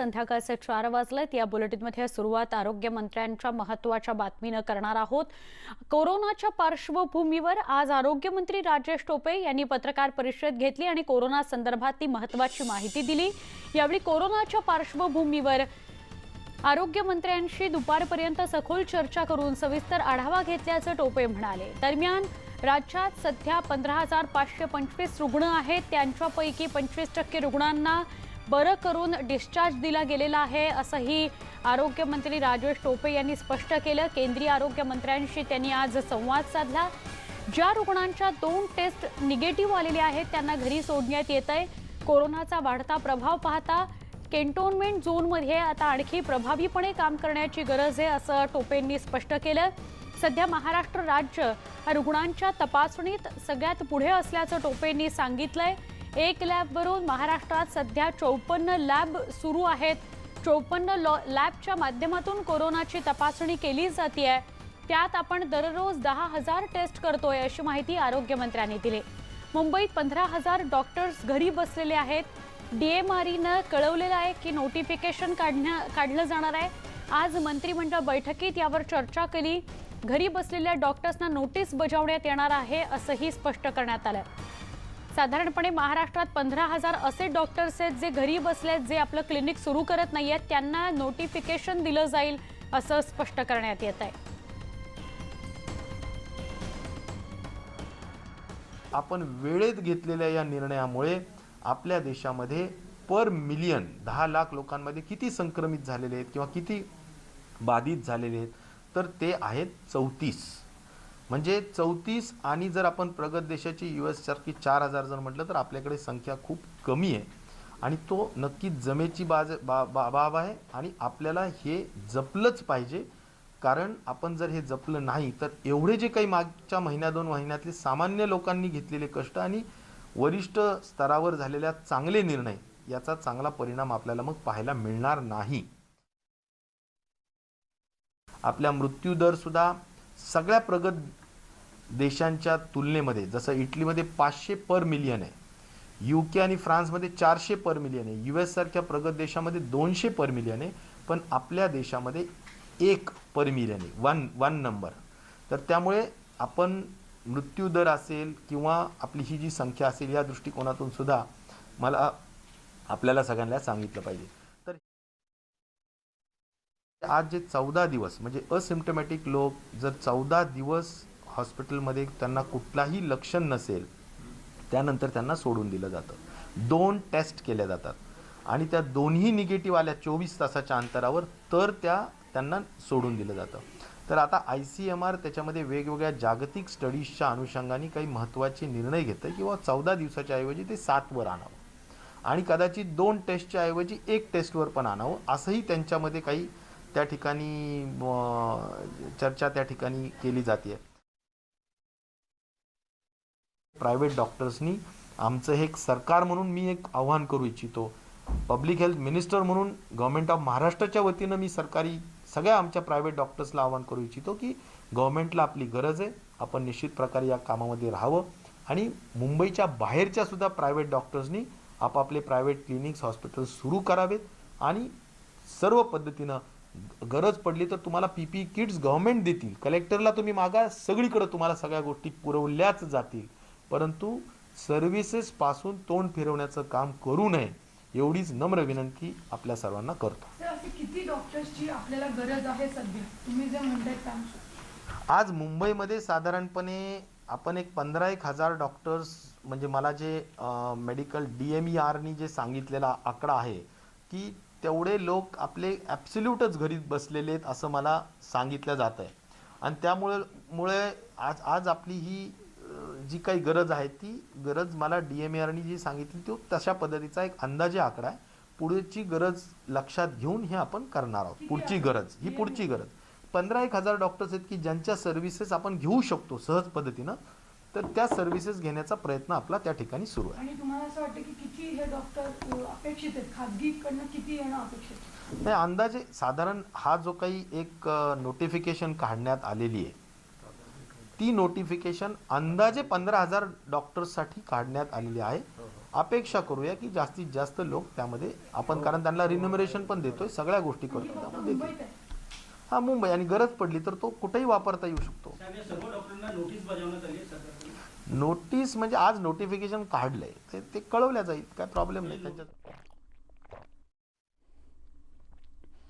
संध्याकाळचे चार वाजलेत. या बुलेटिनमध्ये सुरुवात आरोग्यमंत्र्यांच्या महत्त्वाच्या बातमीनं करणार आहोत. कोरोनाच्या पार्श्वभूमीवर आज आरोग्यमंत्री राजेश टोपे यांनी पत्रकार परिषद घेतली आणि कोरोना संदर्भातली महत्वाची माहिती दिली. यावेळी कोरोनाच्या पार्श्वभूमीवर आरोग्यमंत्र्यांशी दुपारपर्यंत सखोल चर्चा करून सविस्तर आढावा घेतल्याचं टोपे म्हणाले. दरम्यान राज्यात सध्या पंधरा हजार पाचशे पंचवीस रुग्ण आहेत. त्यांच्यापैकी पंचवीस टक्के रुग्णांना बरं करून डिस्चार्ज दिला गेलेला आहे असंही आरोग्यमंत्री राजेश टोपे यांनी स्पष्ट केलं. केंद्रीय आरोग्यमंत्र्यांशी त्यांनी आज संवाद साधला. ज्या रुग्णांच्या दोन टेस्ट निगेटिव्ह आलेले आहेत त्यांना घरी सोडण्यात येत आहे कोरोनाचा वाढता प्रभाव पाहता कॅन्टोन्मेंट झोनमध्ये आता आणखी प्रभावीपणे काम करण्याची गरज आहे असं टोपेंनी स्पष्ट केलं. सध्या महाराष्ट्र राज्य हा रुग्णांच्या तपासणीत सगळ्यात पुढे असल्याचं टोपेंनी सांगितलंय. एक लॅबवरून महाराष्ट्रात सध्या चौपन्न लॅब सुरू आहेत. चौपन्न लॉ लॅबच्या माध्यमातून कोरोनाची तपासणी केली जाते आहे त्यात आपण दररोज दहा हजार टेस्ट करतोय अशी माहिती आरोग्यमंत्र्यांनी दिली. मुंबईत पंधरा हजार डॉक्टर्स घरी बसलेले आहेत. डीएमआरईनं कळवलेलं आहे की नोटिफिकेशन काढण्या काढलं जाणार आहे. आज मंत्रिमंडळ बैठकीत यावर चर्चा केली. घरी बसलेल्या डॉक्टर्सना नोटीस बजावण्यात येणार आहे असंही स्पष्ट करण्यात आलं साधारणपणे महाराष्ट्रात पंधरा हजार असे डॉक्टर्स आहेत जे घरी बसले आहेत जे आपलं क्लिनिक सुरू करत नाही आहेत त्यांना नोटिफिकेशन दिलं जाईल असं स्पष्ट करण्यात येत आहे. आपण वेळेत घेतलेल्या या निर्णयामुळे आपल्या देशामध्ये पर मिलियन दहा लाख लोकांमध्ये किती संक्रमित झालेले आहेत किंवा किती बाधित झालेले आहेत तर ते आहेत चौतीस. म्हणजे चौतीस आणि जर आपण प्रगत देशाची यू एससारखी चार हजार जर म्हटलं तर आपल्याकडे संख्या खूप कमी आहे. आणि तो नक्कीच जमेची बाज बा बा बाब आहे आणि आपल्याला हे जपलंच पाहिजे. कारण आपण जर हे जपलं नाही तर एवढे जे काही मागच्या महिन्या दोन महिन्यातले सामान्य लोकांनी घेतलेले कष्ट आणि वरिष्ठ स्तरावर झालेल्या चांगले निर्णय याचा चांगला परिणाम आपल्याला मग पाहायला मिळणार नाही. आपल्या मृत्यूदरसुद्धा सगळ्या प्रगत देशांच्या तुलनेमध्ये जसं इटलीमध्ये पाचशे पर मिलियन आहे यू के आणि फ्रान्समध्ये चारशे पर मिलियन आहे यू एससारख्या प्रगत देशामध्ये दोनशे पर मिलियन आहे पण आपल्या देशामध्ये एक पर मिलियन आहे वन वन नंबर तर त्यामुळे आपण मृत्यूदर असेल किंवा आपली ही जी संख्या असेल या दृष्टिकोनातून सुद्धा मला आपल्याला सगळ्यांना सांगितलं पाहिजे. तर आज जे चौदा दिवस म्हणजे असिम्टमॅटिक लोक जर चौदा दिवस हॉस्पिटलमध्ये त्यांना कुठलाही लक्षण नसेल त्यानंतर त्यांना सोडून दिलं जातं. दोन टेस्ट केल्या जातात. आणि त्या दोन्ही निगेटिव्ह आल्या चोवीस तासाच्या अंतरावर तर त्या त्यांना सोडून दिलं जातं. तर आता आय सी एम आर त्याच्यामध्ये वेगवेगळ्या जागतिक स्टडीजच्या अनुषंगाने काही महत्त्वाचे निर्णय घेतं किंवा चौदा दिवसाच्या ऐवजी ते सातवर आणावं. आणि कदाचित दोन टेस्टच्या ऐवजी एक टेस्टवर पण आणावं असंही त्यांच्यामध्ये काही त्या ठिकाणी चर्चा त्या ठिकाणी केली जाते. प्रायव्हेट डॉक्टर्सनी आमचं हे एक सरकार म्हणून मी एक आव्हान करू इच्छितो. पब्लिक हेल्थ मिनिस्टर म्हणून गव्हर्नमेंट ऑफ महाराष्ट्राच्या वतीनं मी सरकारी सगळ्या आमच्या प्रायव्हेट डॉक्टर्सला आव्हान करू इच्छितो की गव्हर्नमेंटला आपली गरज आहे. आपण निश्चित प्रकारे या कामामध्ये राहावं आणि मुंबईच्या बाहेरच्या सुद्धा प्रायव्हेट डॉक्टर्सनी आपापले प्रायव्हेट क्लिनिक्स हॉस्पिटल सुरू करावेत आणि सर्व पद्धतीनं गरज पडली तर तुम्हाला पी पी किट्स गव्हर्नमेंट देतील. कलेक्टरला तुम्ही मागा सगळीकडे तुम्हाला सगळ्या गोष्टी पुरवल्याच जातील. परंतु सर्व्हिसेस पासून तोंड फिरवण्याचं काम करू नये एवढीच नम्र विनंती आपल्या सर्वांना करतो. किती डॉक्टर्सची आपल्याला गरज आहे सध्या? तुम्ही जे म्हणताय आज मुंबईमध्ये साधारणपणे आपण एक पंधरा एक हजार डॉक्टर्स म्हणजे मला जे मेडिकल डी एम ई आरनी जे सांगितलेला आकडा आहे की तेवढे लोक आपले ॲब्सल्यूटच घरी बसलेले आहेत असं मला सांगितलं जात आहे आणि त्यामुळे मुळे आज आज आपली ही जी काही गरज आहे ती गरज मला डी एम आरनी जी सांगितली तो तशा पद्धतीचा एक अंदाजे आकडा आहे. पुढची गरज लक्षात घेऊन हे आपण करणार आहोत. पुढची गरज ही पुढची गरज. पंधरा एक हजार डॉक्टर्स आहेत की ज्यांच्या सर्व्हिसेस आपण घेऊ शकतो सहज पद्धतीनं तर त्या सर्व्हिसेस घेण्याचा प्रयत्न आपला त्या ठिकाणी सुरू आहे. आणि तुम्हाला असं वाटतं की किती हे डॉक्टर अ, अपेक्षित आहेत? खाजगीकडनं किती येणं अपेक्षित आहे? नाही अंदाजे साधारण हा जो काही एक नोटिफिकेशन काढण्यात आलेली आहे ती नोटिफिकेशन अंदाजे पंधरा हजार डॉक्टर्ससाठी काढण्यात आलेली आहे. अपेक्षा करूया की जास्तीत जास्त लोक त्यामध्ये आपण कारण त्यांना रिन्युमरेशन पण देतोय सगळ्या गोष्टी ही करतो हा मुंबई. आणि गरज पडली तर तो कुठेही वापरता येऊ शकतो. नोटीस म्हणजे आज नोटिफिकेशन काढलंय. ते ते कळवल्या जाईल. काय प्रॉब्लेम नाही त्यांच्यात.